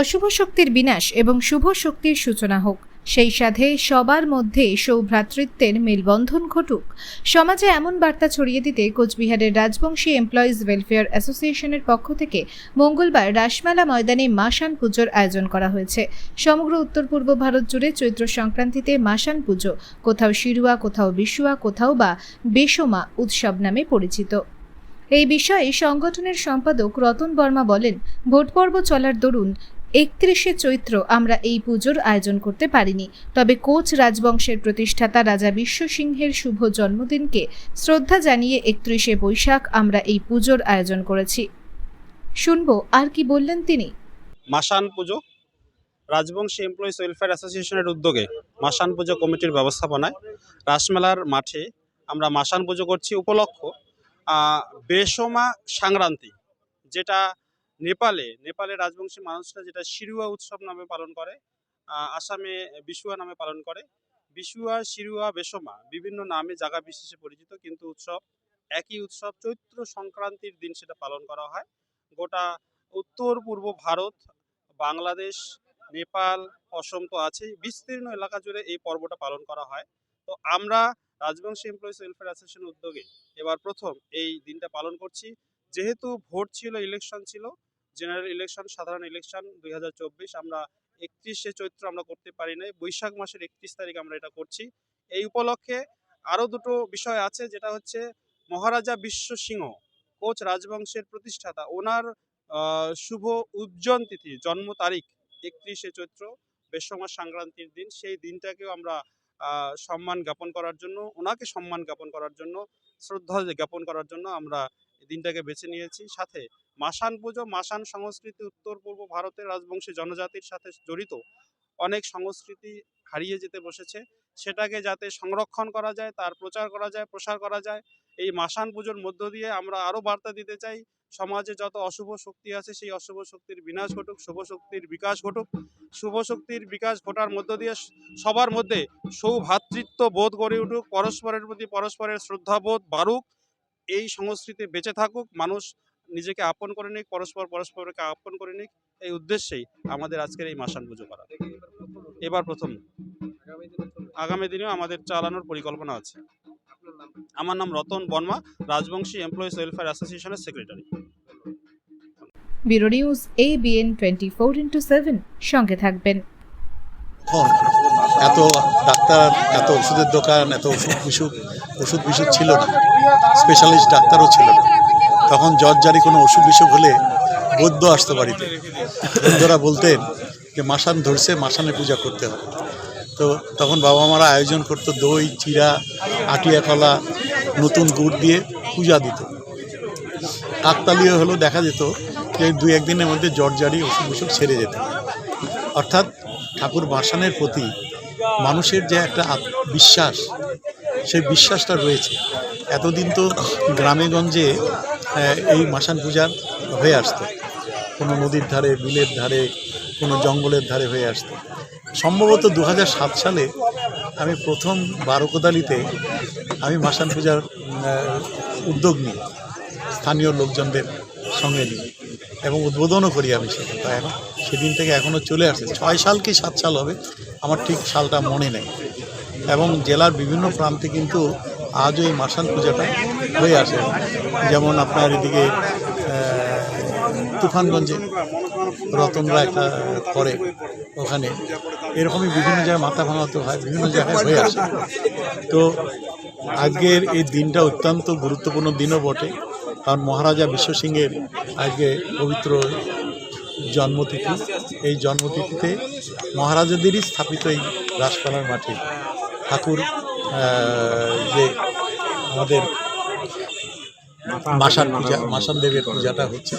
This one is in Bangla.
অশুভ শক্তির বিনাশ এবং শুভ শক্তির সূচনা হোক। সেই সাথে সবার মধ্যে সৌভ্রাতৃত্বের মেলবন্ধন ঘটুক। সমাজে এমন বার্তা ছড়িয়ে দিতে কোচবিহারের রাজবংশী এমপ্লয়িজ ওয়েলফেয়ার অ্যাসোসিয়েশনের পক্ষ থেকে মঙ্গলবার রাসমেলা ময়দানে মাসান পুজোর আয়োজন করা হয়েছে। সমগ্র উত্তর পূর্ব ভারত জুড়ে চৈত্র সংক্রান্তিতে মাসান পুজো, কোথাও শিরুয়া, কোথাও বিশুয়া, কোথাও বা বেসমা উৎসব নামে পরিচিত। এই বিষয়ে সংগঠনের সম্পাদক রতন বর্মা বলেন ভোট পর্ব চলার দরুন একত্রিশে চৈত্র আমরা এই পুজোর আয়োজন করতে পারিনি। তবে কোচ রাজবংশের প্রতিষ্ঠাতা রাজা বিশ্ব সিংহের শুভ জন্মদিনকে শ্রদ্ধা জানিয়ে একত্রিশে বৈশাখ আমরা এই পুজোর আয়োজন করেছি। শুনব, আর কি বললেন তিনি? মাসান পুজো, রাজবংশী এমপ্লয়িজ ওয়েলফেয়ার অ্যাসোসিয়েশনের উদ্যোগে মাসান পুজো কমিটির ব্যবস্থাপনায় রাসমেলার মাঠে আমরা মাসান পুজো করছি। উপলক্ষ বেসমা সংক্রান্তি, যেটা নেপালে নেপালে রাজবংশী মানুষরা যেটা শিরুয়া উৎসব নামে পালন করে আসামে বিশুয়া নামে পালন করে। বিশুয়া, শিরুয়া, বেসমা বিভিন্ন নামে জায়গা বিশেষে পরিচিত, কিন্তু উৎসব একই উৎসব। চৈত্র সংক্রান্তির দিন সেটা পালন করা হয়। গোটা উত্তর, পূর্ব ভারত, বাংলাদেশ, নেপাল, অসম তো আছেই। বিস্তীর্ণ এলাকা জুড়ে এই পর্বটা পালন করা হয়। তো আমরা রাজবংশী এমপ্লয়িজ ওয়েলফেয়ার অ্যাসোসিয়েশন উদ্যোগে এবার প্রথম এই দিনটা পালন করছি। যেহেতু ভোট ছিল ইলেকশন ছিল জেনারেল ইলেকশন, সাধারণ ইলেকশন দুই হাজার চব্বিশ। আমরা একত্রিশে চৈত্র আমরা করতে পারি নাই। বৈশাখ মাসের একত্রিশ তারিখ আমরা এটা করছি। এই উপলক্ষে আরও দুটো বিষয় আছে। যেটা হচ্ছে মহারাজা বিশ্ব সিংহ, কোচ রাজবংশের প্রতিষ্ঠাতা, ওনার শুভ উজ্জ্বল তিথি, জন্ম তারিখ একত্রিশে চৈত্র বেসমা সংক্রান্তির দিন। সেই দিনটাকেও আমরা সম্মান জ্ঞাপন করার জন্য, ওনাকে সম্মান জ্ঞাপন করার জন্য, শ্রদ্ধা জ্ঞাপন করার জন্য আমরা দিনটাকে বেছে নিয়েছি। সাথে মাসান পুজো মাসান সংস্কৃতি, উত্তর পূর্ব ভারতের রাজবংশী জনজাতির সাথে জড়িত অনেক সংস্কৃতি হারিয়ে যেতে বসেছে। সেটাকে যাতে সংরক্ষণ করা যায়, তার প্রচার করা যায়, প্রসার করা যায়, এই মাসান পুজোর মধ্য দিয়ে আমরা আরও বার্তা দিতে চাই। সমাজে যত অশুভ শক্তি আছে, সেই অশুভ শক্তির বিনাশ ঘটুক, শুভ শক্তির বিকাশ ঘটুক। শুভ শক্তির বিকাশ ঘটার মধ্য দিয়ে সবার মধ্যে সৌভ্রাতৃত্ব বোধ গড়ে উঠুক। পরস্পরের প্রতি পরস্পরের শ্রদ্ধাবোধ বাড়ুক। এই সংস্কৃতি বেঁচে থাকুক মানুষ নিজেকে আপন করে নিক পরস্পর পরস্পরকে আপন করে নিক এই উদ্দেশ্যেই আমাদের আজকের এই মাসান পুজো করা এবার প্রথম আগামী দিনেও আমাদের চালানোর পরিকল্পনা আছে। আমার নাম রতন বর্মা রাজবংশী এমপ্লয়িজ ওয়েলফেয়ার অ্যাসোসিয়েশনের secretary bureau news A BN twenty four into seven সঙ্গে থাকবেন। এত ডাক্তার, এত ওষুধের দোকান, এত ওষুধ বিসুখ ওষুধ বিষুধ ছিল না। স্পেশালিস্ট ডাক্তারও ছিল না। তখন জ্বর জারি কোনো অসুখ বিসুখ হলে বৈদ্য আসতে বাড়িতে। বৈদ্যরা বলতেন যে, মাসান ধরছে, মাসানে পূজা করতে হবে। তো তখন বাবা মারা আয়োজন করতো দই চিরা আটিয়া কলা, নতুন গুড় দিয়ে পূজা দিত। কাকতালীয় হলেও দেখা যেত যে, দু একদিনের মধ্যে জ্বর জারি অসুখ বিসুখ ছেড়ে যেত। অর্থাৎ ঠাকুর বাসানের প্রতি মানুষের যে একটা বিশ্বাস সেই বিশ্বাসটা রয়েছে। এতদিন তো গ্রামে গঞ্জে এই মাসান পূজার হয়ে আসতো। কোনো নদীর ধারে, বিলের ধারে, কোনো জঙ্গলের ধারে হয়ে আসতো। সম্ভবত দু হাজার সাত সালে আমি প্রথম বারোকোদালিতে আমি মাসান পূজার উদ্যোগ নিই, স্থানীয় লোকজনদের সঙ্গে নিয়ে এবং উদ্বোধনও করি আমি সেটা। তাই এখন সেদিন থেকে এখনও চলে আসছে। ছয় সাল কি সাত সাল হবে? আমার ঠিক সালটা মনে নেই। এবং জেলার বিভিন্ন প্রান্তে কিন্তু আজও এই মাসান পূজাটা হয়ে আসে। যেমন আপনার এদিকে তুফানগঞ্জে রতনরা একটা করে ওখানে। এরকমই বিভিন্ন জায়গায় মাথা ভাঙাতে হয়, বিভিন্ন জায়গায় হয়ে আসে। তো আজকের এই দিনটা অত্যন্ত গুরুত্বপূর্ণ দিনও বটে। কারণ মহারাজা বিশ্ব সিংহের আজকে পবিত্র জন্মতিথি। এই জন্মতিথিতে মহারাজাদেরই স্থাপিত এই রাসপালার মাঠে। ঠাকুর যে আমাদের মাসান পূজা মাসান দেবের পূজাটা হচ্ছে।